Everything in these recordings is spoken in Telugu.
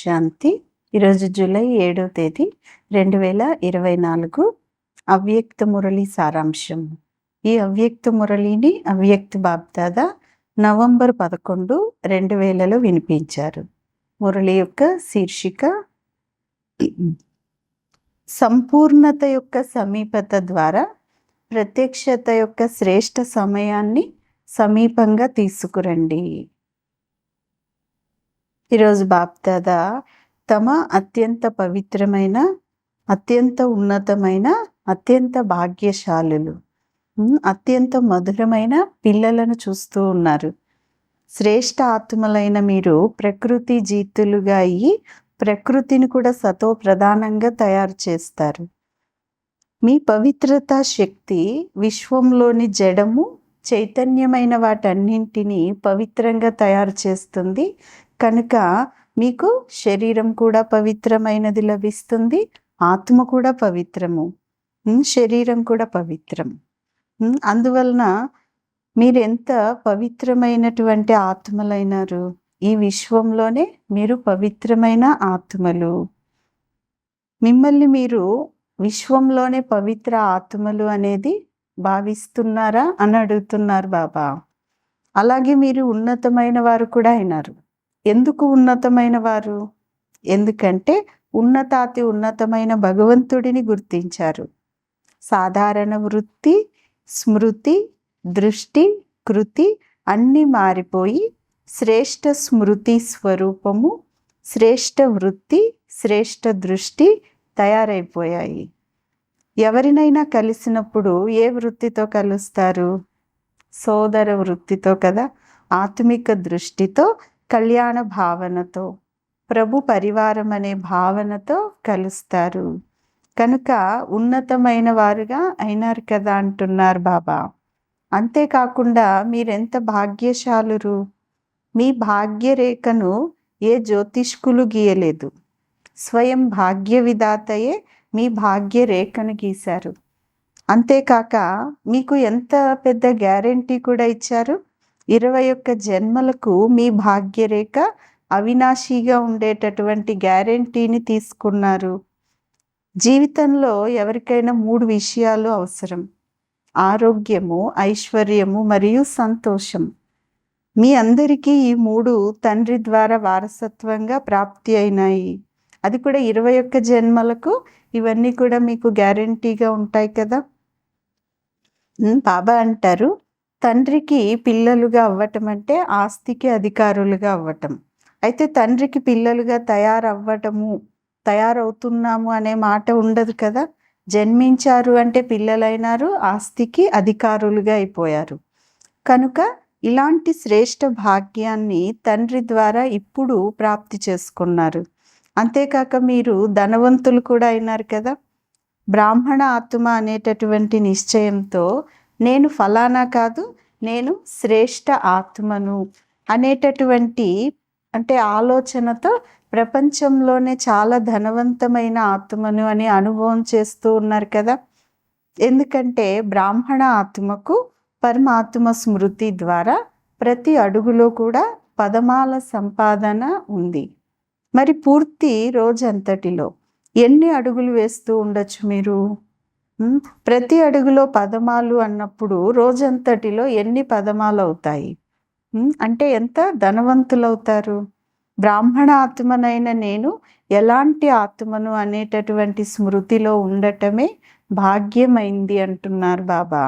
శాంతి ఈరోజు జూలై ఏడో తేదీ రెండు వేల ఇరవై నాలుగు అవ్యక్త మురళి సారాంశం. ఈ అవ్యక్త మురళిని అవ్యక్త బాబ్దాద నవంబర్ పదకొండు రెండు వేలలో వినిపించారు. మురళి యొక్క శీర్షిక సంపూర్ణత యొక్క సమీపత ద్వారా ప్రత్యక్షత యొక్క శ్రేష్ట సమయాన్ని సమీపంగా తీసుకురండి. ఈరోజు బాప్దాదా తమ అత్యంత పవిత్రమైన అత్యంత ఉన్నతమైన అత్యంత భాగ్యశాలులు. అత్యంత మధురమైన పిల్లలను చూస్తూ ఉన్నారు. శ్రేష్ట ఆత్మలైన మీరు ప్రకృతి జీతులుగా అయ్యి ప్రకృతిని కూడా సతో ప్రధానంగా తయారు చేస్తారు. మీ పవిత్రత శక్తి విశ్వంలోని జడము చైతన్యమైన వాటన్నింటినీ పవిత్రంగా తయారు చేస్తుంది. కనుక మీకు శరీరం కూడా పవిత్రమైనది లభిస్తుంది ఆత్మ కూడా పవిత్రము. శరీరం కూడా పవిత్రం అందువలన మీరు ఎంత పవిత్రమైనటువంటి ఆత్మలైనారు? ఈ విశ్వంలోనే మీరు పవిత్రమైన ఆత్మలు. మిమ్మల్ని మీరు విశ్వంలోనే పవిత్ర ఆత్మలు అనేది భావిస్తున్నారా అని అడుగుతున్నారు బాబా. అలాగే మీరు ఉన్నతమైన వారు కూడా అయినారు. ఎందుకు ఉన్నతమైన వారు? ఎందుకంటే ఉన్నతాతి ఉన్నతమైన భగవంతుడిని గుర్తించారు. సాధారణ వృత్తి స్మృతి దృష్టి కృతి అన్నీ మారిపోయి శ్రేష్ట స్మృతి స్వరూపము శ్రేష్ట వృత్తి శ్రేష్ట దృష్టి తయారైపోయాయి. ఎవరినైనా కలిసినప్పుడు ఏ వృత్తితో కలుస్తారు? సోదర వృత్తితో కదా ఆత్మిక దృష్టితో కళ్యాణ భావనతో ప్రభు పరివారం అనే భావనతో కలుస్తారు. కనుక ఉన్నతమైన వారుగా అయినారు కదా అంటున్నారు బాబా. అంతేకాకుండా మీరెంత భాగ్యశాలురు? మీ భాగ్యరేఖను ఏ జ్యోతిష్కులు గీయలేదు. స్వయం భాగ్య విధాతయే మీ భాగ్యరేఖను గీశారు. అంతేకాక మీకు ఎంత పెద్ద గ్యారంటీ కూడా ఇచ్చారు? ఇరవై ఒక్క జన్మలకు మీ భాగ్యరేఖ అవినాశిగా ఉండేటటువంటి గ్యారంటీని తీసుకున్నారు. జీవితంలో ఎవరికైనా మూడు విషయాలు అవసరం. ఆరోగ్యము ఐశ్వర్యము మరియు సంతోషం. మీ అందరికీ ఈ మూడు తండ్రి ద్వారా వారసత్వంగా ప్రాప్తి అయినాయి. అది కూడా ఇరవై ఒక్క జన్మలకు ఇవన్నీ కూడా మీకు గ్యారంటీగా ఉంటాయి కదా? బాబా అంటారు తండ్రికి పిల్లలుగా అవ్వటం అంటే ఆస్తికి అధికారులుగా అవ్వటం. అయితే తండ్రికి పిల్లలుగా తయారవ్వటము తయారవుతున్నాము అనే మాట ఉండదు కదా? జన్మించారు అంటే పిల్లలైనారు ఆస్తికి అధికారులుగా అయిపోయారు. కనుక ఇలాంటి శ్రేష్ట భాగ్యాన్ని తండ్రి ద్వారా ఇప్పుడు ప్రాప్తి చేసుకున్నారు. అంతేకాక మీరు ధనవంతులు కూడా అయినారు కదా? బ్రాహ్మణ ఆత్మ అనేటటువంటి నిశ్చయంతో నేను ఫలానా కాదు నేను శ్రేష్ట ఆత్మను అనేటటువంటి అంటే ఆలోచనతో ప్రపంచంలోనే చాలా ధనవంతమైన ఆత్మను అని అనుభవం చేస్తూ ఉన్నారు కదా. ఎందుకంటే బ్రాహ్మణ ఆత్మకు పరమాత్మ స్మృతి ద్వారా ప్రతి అడుగులో కూడా పదమాల సంపాదన ఉంది. మరి పూర్తి రోజంతటిలో ఎన్ని అడుగులు వేస్తూ ఉండొచ్చు మీరు? ప్రతి అడుగులో పదమాలు అన్నప్పుడు రోజంతటిలో ఎన్ని పదమాలు అవుతాయి అంటే ఎంత ధనవంతులు అవుతారు బ్రాహ్మణ ఆత్మనైన నేను ఎలాంటి ఆత్మను అనేటటువంటి స్మృతిలో ఉండటమే భాగ్యమైంది అంటున్నారు బాబా.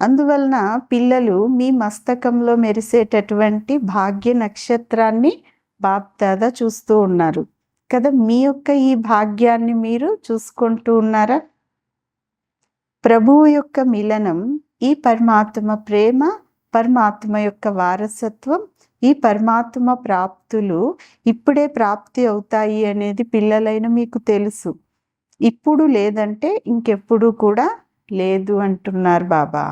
అందువలన పిల్లలు మీ మస్తకంలో మెరిసేటటువంటి భాగ్య నక్షత్రాన్ని బాప్దాదా చూస్తూ ఉన్నారు. కదా మీ యొక్క ఈ భాగ్యాన్ని మీరు చూసుకుంటూ ఉన్నారా? ప్రభువు యొక్క మిలనం ఈ పరమాత్మ ప్రేమ పరమాత్మ యొక్క వారసత్వం ఈ పరమాత్మ ప్రాప్తులు ఇప్పుడే ప్రాప్తి అవుతాయి అనేది పిల్లలైన మీకు తెలుసు. ఇప్పుడు లేదంటే ఇంకెప్పుడు కూడా లేదు అంటున్నారు బాబా.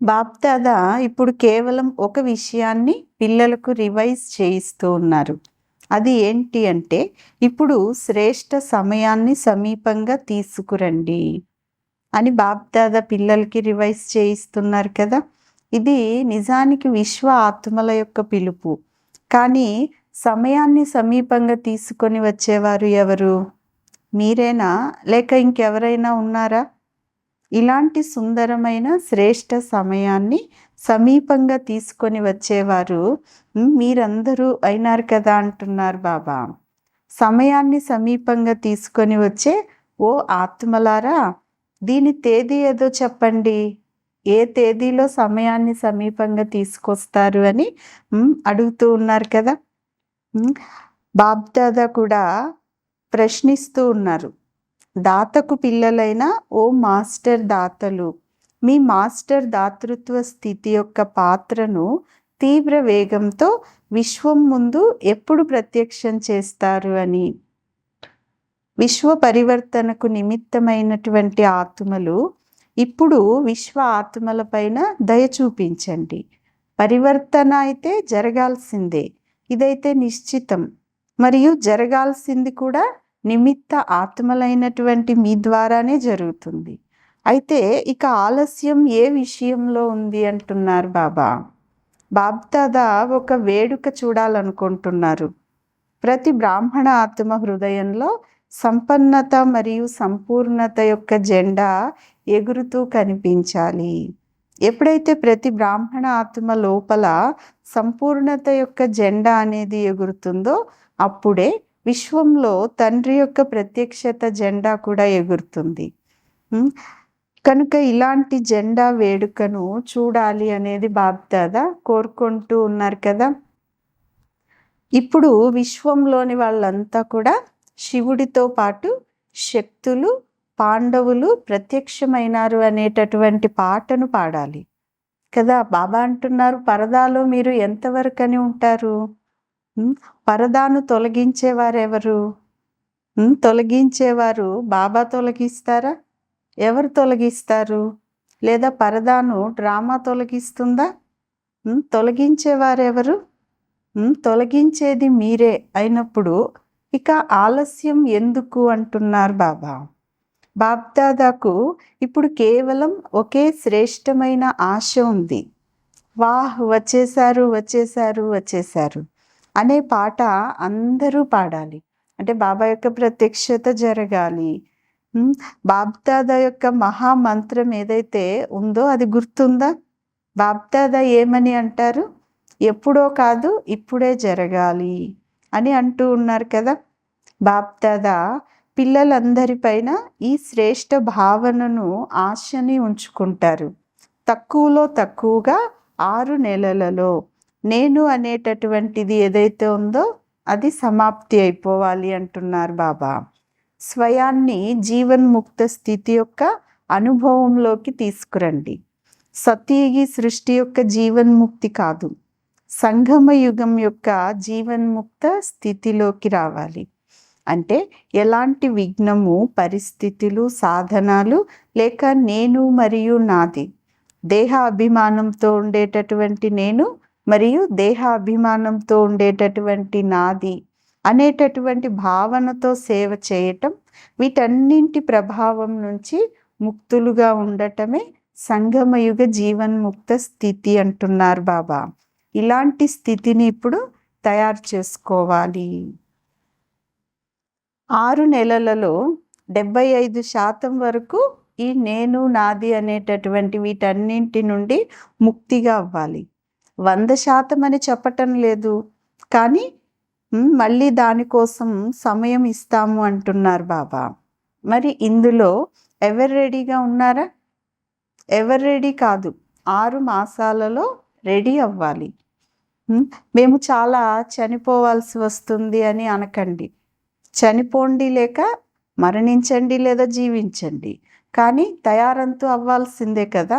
బాప్దాదా ఇప్పుడు కేవలం ఒక విషయాన్ని పిల్లలకు రివైజ్ చేయిస్తూ ఉన్నారు. అది ఏంటి అంటే ఇప్పుడు శ్రేష్ట సమయాన్ని సమీపంగా తీసుకురండి అని బాబ్దాద పిల్లలకి రివైజ్ చేయిస్తున్నారు కదా. ఇది నిజానికి విశ్వ ఆత్మల యొక్క పిలుపు. కానీ సమయాన్ని సమీపంగా తీసుకొని వచ్చేవారు ఎవరు? మీరేనా? లేక ఇంకెవరైనా ఉన్నారా? ఇలాంటి సుందరమైన శ్రేష్ట సమయాన్ని సమీపంగా తీసుకొని వచ్చేవారు మీరందరూ అయినారు కదా అంటున్నారు బాబా. సమయాన్ని సమీపంగా తీసుకొని వచ్చే ఓ ఆత్మలారా దీని తేదీ ఏదో చెప్పండి. ఏ తేదీలో సమయాన్ని సమీపంగా తీసుకొస్తారు అని అడుగుతూ ఉన్నారు కదా. బాబ్దాదా కూడా ప్రశ్నిస్తూ ఉన్నారు. దాతకు పిల్లలైన ఓ మాస్టర్ దాతలు మీ మాస్టర్ దాతృత్వ స్థితి యొక్క పాత్రను తీవ్ర వేగంతో విశ్వం ముందు ఎప్పుడు ప్రత్యక్షం చేస్తారు అని. విశ్వ పరివర్తనకు నిమిత్తమైనటువంటి ఆత్మలు ఇప్పుడు విశ్వ ఆత్మల పైన దయ చూపించండి. పరివర్తన అయితే జరగాల్సిందే. ఇదైతే నిశ్చితం. మరియు జరగాల్సింది కూడా నిమిత్త ఆత్మలైనటువంటి మీ ద్వారానే జరుగుతుంది. అయితే ఇక ఆలస్యం ఏ విషయంలో ఉంది అంటున్నారు బాబా? బాబ్దాదా ఒక వేడుక చూడాలనుకుంటున్నారు. ప్రతి బ్రాహ్మణ ఆత్మ హృదయంలో సంపన్నత మరియు సంపూర్ణత యొక్క జెండా ఎగురుతూ కనిపించాలి. ఎప్పుడైతే ప్రతి బ్రాహ్మణ ఆత్మ లోపల సంపూర్ణత యొక్క జెండా అనేది ఎగురుతుందో అప్పుడే విశ్వంలో తండ్రి యొక్క ప్రత్యక్షత జెండా కూడా ఎగురుతుంది. కనుక ఇలాంటి జెండా వేడుకను చూడాలి అనేది బాబ్దాదా కోరుకుంటూ ఉన్నారు కదా. ఇప్పుడు విశ్వంలోని వాళ్ళంతా కూడా శివుడితో పాటు శక్తులు పాండవులు ప్రత్యక్షమైనారు అనేటటువంటి పాటను పాడాలి. కదా బాబా అంటున్నారు పరదాలో మీరు ఎంతవరకు అని ఉంటారు పరదాను తొలగించేవారెవరు? తొలగించేవారు బాబా తొలగిస్తారా? ఎవరు తొలగిస్తారు? లేదా పరదాను డ్రామా తొలగిస్తుందా? తొలగించేవారెవరు? తొలగించేది మీరే అయినప్పుడు ఇక ఆలస్యం ఎందుకు అంటున్నారు బాబా? బాబ్దాదాకు ఇప్పుడు కేవలం ఒకే శ్రేష్టమైన ఆశ ఉంది. వాహ్ వచ్చేసారు వచ్చేసారు వచ్చేసారు అనే పాట అందరూ పాడాలి. అంటే బాబా యొక్క ప్రత్యక్షత జరగాలి. బాబ్దాదా యొక్క మహామంత్రం ఏదైతే ఉందో అది గుర్తుందా? బాబ్దాదా ఏమని అంటారు? ఎప్పుడో కాదు ఇప్పుడే జరగాలి అని అంటూ ఉన్నారు కదా. బాబ్దాదా పిల్లలందరిపైన ఈ శ్రేష్ట భావనను ఆశని ఉంచుకుంటారు. తక్కువలో తక్కువగా ఆరు నెలలలో నేను అనేటటువంటిది ఏదైతే ఉందో అది సమాప్తి అయిపోవాలి అంటున్నారు బాబా. స్వయాన్ని జీవన్ముక్త స్థితి యొక్క అనుభవంలోకి తీసుకురండి. సతీగి సృష్టి యొక్క జీవన్ముక్తి కాదు. సంగమ యుగం యొక్క జీవన్ముక్త స్థితిలోకి రావాలి. అంటే ఎలాంటి విఘ్నము పరిస్థితులు సాధనాలు లేక నేను మరియు నాది? దేహ అభిమానంతో ఉండేటటువంటి నేను మరియు దేహ అభిమానంతో ఉండేటటువంటి నాది అనేటటువంటి భావనతో సేవ చేయటం వీటన్నింటి ప్రభావం నుంచి ముక్తులుగా ఉండటమే సంగమయుగ జీవన్ముక్త స్థితి అంటున్నారు బాబా. ఇలాంటి స్థితిని ఇప్పుడు తయారు చేసుకోవాలి. ఆరు నెలలలో డెబ్బై ఐదు శాతం వరకు ఈ నేను నాది అనేటటువంటి వీటన్నింటి నుండి ముక్తిగా అవ్వాలి. వంద శాతం అని చెప్పటం లేదు. కానీ మళ్ళీ దానికోసం సమయం ఇస్తాము అంటున్నారు బాబా. మరి ఇందులో ఎవరు రెడీగా ఉన్నారా? ఎవరు రెడీ కాదు. ఆరు మాసాలలో రెడీ అవ్వాలి. మేము చాలా చనిపోవాల్సి వస్తుంది అని అనకండి. చనిపోండి లేక మరణించండి లేదా జీవించండి. కానీ తయారంతు అవ్వాల్సిందే కదా.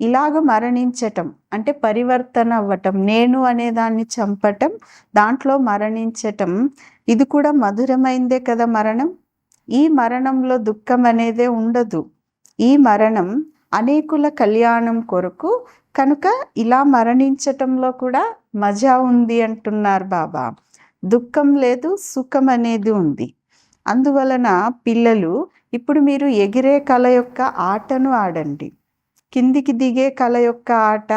ఇలాగ మరణించటం అంటే పరివర్తన అవ్వటం నేను అనే దాన్ని చంపటం దాంట్లో మరణించటం ఇది కూడా మధురమైందే కదా మరణం? ఈ మరణంలో దుఃఖం అనేదే ఉండదు. ఈ మరణం అనేకుల కళ్యాణం కొరకు కనుక ఇలా మరణించటంలో కూడా మజా ఉంది అంటున్నారు బాబా. దుఃఖం లేదు సుఖం అనేది ఉంది. అందువలన పిల్లలు ఇప్పుడు మీరు ఎగిరే కళ యొక్క ఆటను ఆడండి. కిందికి దిగే కళ యొక్క ఆట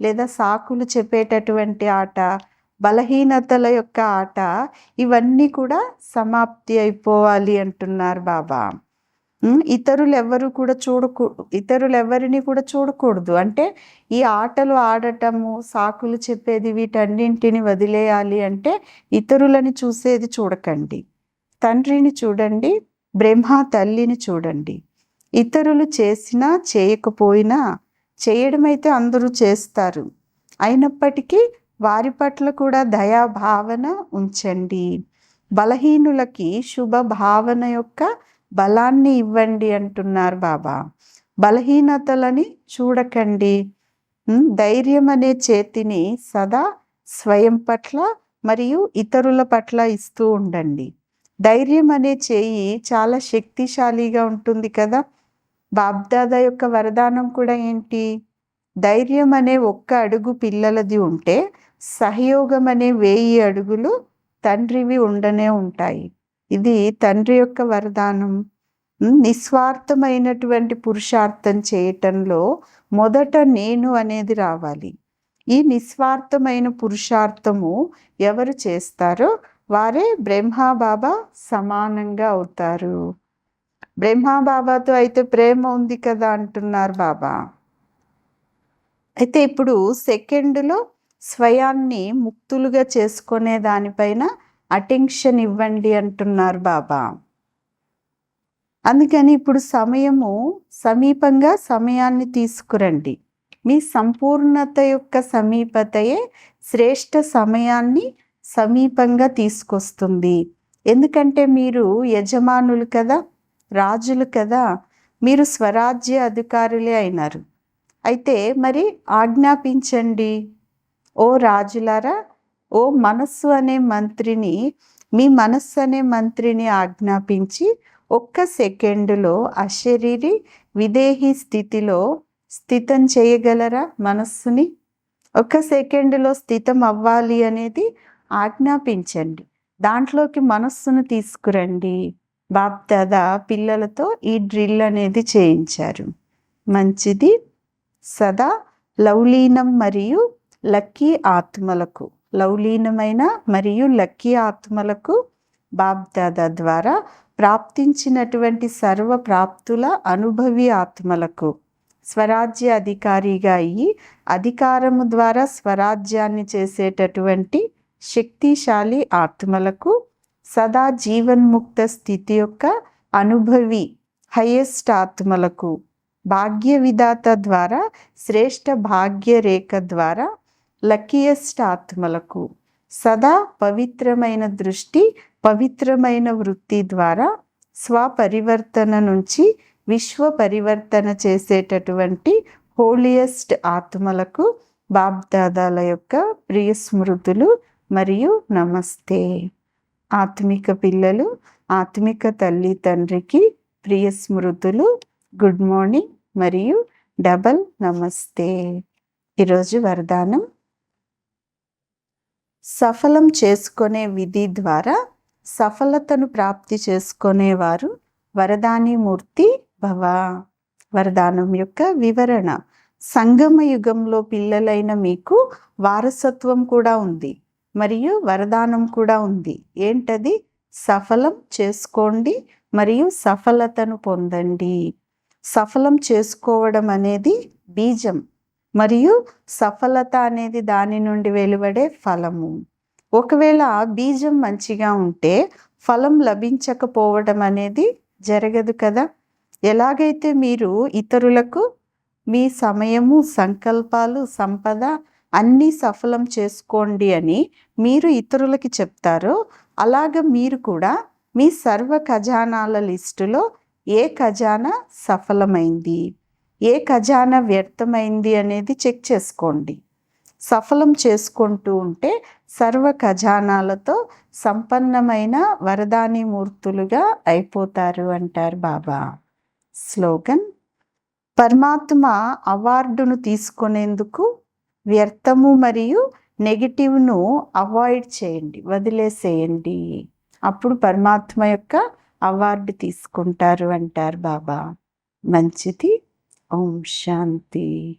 లేదా సాకులు చెప్పేటటువంటి ఆట బలహీనతల యొక్క ఆట ఇవన్నీ కూడా సమాప్తి అయిపోవాలి అంటున్నారు బాబా. ఇతరులు ఎవరు కూడా చూడకూ ఇతరులు ఎవరిని కూడా చూడకూడదు. అంటే ఈ ఆటలు ఆడటము సాకులు చెప్పేది వీటన్నింటిని వదిలేయాలి అంటే ఇతరులని చూసేది చూడకండి. తండ్రిని చూడండి బ్రహ్మ తల్లిని చూడండి. ఇతరులు చేసినా చేయకపోయినా చేయడమైతే అందరూ చేస్తారు. అయినప్పటికీ వారి పట్ల కూడా దయా భావన ఉంచండి. బలహీనులకి శుభ భావన యొక్క బలాన్ని ఇవ్వండి అంటున్నారు బాబా. బలహీనతలని చూడకండి. ధైర్యం అనే చేతిని సదా స్వయం పట్ల మరియు ఇతరుల పట్ల ఇస్తూ ఉండండి. ధైర్యం అనే చేయి చాలా శక్తిశాలిగా ఉంటుంది కదా. బాబ్దాదా యొక్క వరదానం కూడా ఏంటి? ధైర్యం అనే ఒక్క అడుగు పిల్లలది ఉంటే సహయోగం అనే వేయి అడుగులు తండ్రివి ఉండనే ఉంటాయి. ఇది తండ్రి యొక్క వరదానం. నిస్వార్థమైనటువంటి పురుషార్థం చేయటంలో మొదట నేను అనేది రావాలి. ఈ నిస్వార్థమైన పురుషార్థము ఎవరు చేస్తారో వారే బ్రహ్మాబాబా సమానంగా అవుతారు. బ్రహ్మాబాబాతో అయితే ప్రేమ ఉంది కదా అంటున్నారు బాబా. అయితే ఇప్పుడు సెకండ్లో స్వయాన్ని ముక్తులుగా చేసుకునే దానిపైన అటెన్షన్ ఇవ్వండి అంటున్నారు బాబా. అందుకని ఇప్పుడు సమయము సమీపంగా సమయాన్ని తీసుకురండి. మీ సంపూర్ణత యొక్క సమీపతయే శ్రేష్ట సమయాన్ని సమీపంగా తీసుకొస్తుంది. ఎందుకంటే మీరు యజమానులు కదా. రాజులు కదా మీరు స్వరాజ్య అధికారులే అయినారు. అయితే మరి ఆజ్ఞాపించండి. ఓ రాజులారా ఓ మనస్సు అనే మంత్రిని మీ మనస్సు అనే మంత్రిని ఆజ్ఞాపించి ఒక్క సెకండులో అశరీరి విదేహి స్థితిలో స్థితం చేయగలరా మనస్సుని? ఒక సెకండులో స్థితం అవ్వాలి అనేది ఆజ్ఞాపించండి. దాంట్లోకి మనస్సును తీసుకురండి. బాప్దాదా పిల్లలతో ఈ డ్రిల్ అనేది చేయించారు. మంచిది సదా లౌలీనం మరియు లక్కీ ఆత్మలకు లౌలీనమైన మరియు లక్కీ ఆత్మలకు బాబ్దాదా ద్వారా ప్రాప్తించినటువంటి సర్వ ప్రాప్తుల అనుభవి ఆత్మలకు స్వరాజ్య అధికారిగా అయ్యి అధికారము ద్వారా స్వరాజ్యాన్ని చేసేటటువంటి శక్తిశాలి ఆత్మలకు సదా జీవన్ముక్త స్థితి యొక్క అనుభవి హయ్యెస్ట్ ఆత్మలకు భాగ్య విధాత ద్వారా శ్రేష్ఠ భాగ్య రేఖ ద్వారా లక్కీయెస్ట్ ఆత్మలకు సదా పవిత్రమైన దృష్టి పవిత్రమైన వృత్తి ద్వారా స్వపరివర్తన నుంచి విశ్వ పరివర్తన చేసేటటువంటి హోలియస్ట్ ఆత్మలకు బాబ్దాదాల యొక్క ప్రియ స్మృతులు మరియు నమస్తే. ఆత్మిక పిల్లలు ఆత్మిక తల్లి తండ్రికి ప్రియ స్మృతులు గుడ్ మార్నింగ్ మరియు డబల్ నమస్తే. ఈరోజు వరదానం. సఫలం చేసుకునే విధి ద్వారా సఫలతను ప్రాప్తి చేసుకునేవారు వరదాని మూర్తి భవ. వరదానం యొక్క వివరణ. సంగమ యుగంలో పిల్లలైన మీకు వారసత్వం కూడా ఉంది. మరియు వరదానం కూడా ఉంది. ఏంటది? సఫలం చేసుకోండి మరియు సఫలతను పొందండి. సఫలం చేసుకోవడం అనేది బీజం మరియు సఫలత అనేది దాని నుండి వెలువడే ఫలము. ఒకవేళ బీజం మంచిగా ఉంటే ఫలం లభించకపోవడం అనేది జరగదు కదా? ఎలాగైతే మీరు ఇతరులకు మీ సమయము సంకల్పాలు సంపద అన్నీ సఫలం చేసుకోండి అని మీరు ఇతరులకి చెప్తారో అలాగ మీరు కూడా మీ సర్వ ఖజానాల లిస్టులో ఏ ఖజానా సఫలమైంది? ఏ ఖజానా వ్యర్థమైంది అనేది చెక్ చేసుకోండి. సఫలం చేసుకుంటూ ఉంటే సర్వ ఖజానాలతో సంపన్నమైన వరదాని మూర్తులుగా అయిపోతారు అంటారు బాబా. స్లోగన్ పరమాత్మ అవార్డును తీసుకునేందుకు వ్యర్థము మరియు నెగిటివ్ను అవాయిడ్ చేయండి వదిలేసేయండి. అప్పుడు పరమాత్మ యొక్క అవార్డు తీసుకుంటారు అంటారు బాబా. మంచిది. ఓం శాంతి.